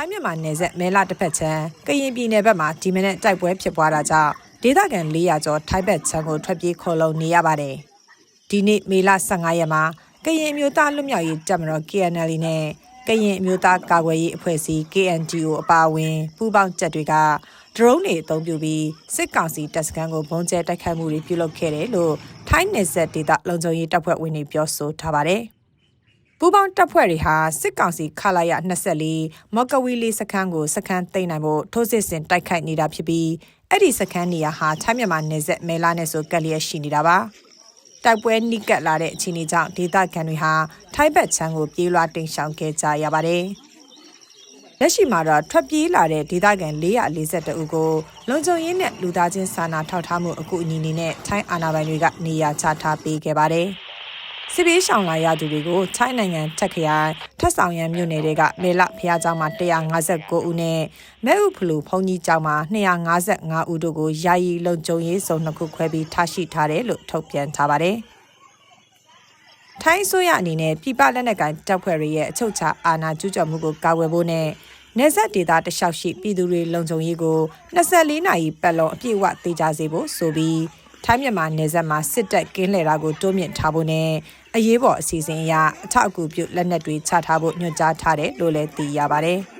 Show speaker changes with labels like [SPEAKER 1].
[SPEAKER 1] ထိုင်းမြန်မာနယ်စပ်မဲလာတစ်ဖက်ချမ်းကရင်ပြည်နယ်ဘက်မှာဒီမနေ့တိုက်ပွဲဖြစ်ပွားတာကြောင့်ဒေသခံ400ကျော်ထိုင်းဘက်ချမ်းကိုထွက်ပြေးခေါ်လုံနေရပါတယ်။ဒီနေ့မေလ15ရက်မှာကရင်အမျိုးသားလွတ်မြောက်ရေးတပ်မတော် KNL နဲ့ကရင်အမျိုးသားကာကွယ်ရေးအဖွဲ့အစည်း KNGO အပါအဝင်ပူးပေါင်းတပ်တွေကဒရုန်းတွေအသုံးပြုပြီးစစ်ကောင်စီတပ်စခန်းကိုဘုံကျဲတိုက်ခိုက်မှုတွေပြုလုပ်ခဲ့တယ်လို့ထိုင်းနယ်စပ်ဒေသလုံခြုံရေးတပ်ဖွဲ့ဝင်တွေပြောဆိုထားပါတယ်။ ပူးပေါင်းတပ်ဖွဲ့တွေဟာစစ်ကောင်စီခလာရ24မော်ကဝီလီစခန်းကိုစခန်းသိမ်းနိုင်ဖို့ထိုးစစ်ဆင်တိုက်ခိုက်နေတာဖြစ်ပြီးအဲ့ဒီစခန်းနေရာဟာထိုင်းမြန်မာနယ်စပ်မဲလာနဲ့ဆိုကက်လျက်ရှိနေတာပါတိုက်ပွဲနှိကပ်လာတဲ့အခြေအနေကြောင့်ဒေသခံတွေဟာထိုင်းဘက်ချမ်းကိုပြေးလွှားတိမ်ရှောင်ခဲ့ကြရပါတယ်လက်ရှိမှာတော့ထွက်ပြေးလာတဲ့ဒေသခံ442ဦးကိုလုံခြုံရေးနဲ့လူသားချင်းစာနာထောက်ထားမှုအကူအညီအနေနဲ့ထိုင်းအာဏာပိုင်တွေကနေရာချထားပေးခဲ့ပါတယ်။ စစ်ပေးရှောင်လာရသူတွေကိုချိုင်းနိုင်ငံတက်ခရိုင်ထက်ဆောင်ရန်မြို့နယ်တွေကမေလဖျားကျောင်းမှာ159ဦးနဲ့မဲဥဖလူဖုန်ကြီးကျောင်းမှာ255ဦးတို့ကိုယာယီလုံခြုံရေးစုံနှစ်ခုခွဲပြီးထားရှိထားတယ်လို့ထုတ်ပြန်ထားပါတယ်။ထိုင်းဆိုရအနေနဲ့ပြည်ပလက်နက်ကိုင်တပ်ဖွဲ့တွေရဲ့အချုပ်အခြာအာဏာကျူးကျော်မှုကိုကာကွယ်ဖို့နဲ့နေဆက်ဒေတာတလျှောက်ရှိပြည်သူတွေလုံခြုံရေးကို24နာရီပတ်လုံးအပြည့်အဝတည်ကြစေဖို့ဆိုပြီး ထိုင်းမြန်မာနယ်စပ်မှာစစ်တပ်ကင်းလှည့်တာကိုတိုးမြင့်ထားဖို့နဲ့အရေးပေါ်အစီအစဉ်အရအထောက်အကူပြုလက်နက်တွေချထားဖို့ညွှန်ကြားထားတယ်လို့လည်းသိရပါတယ်။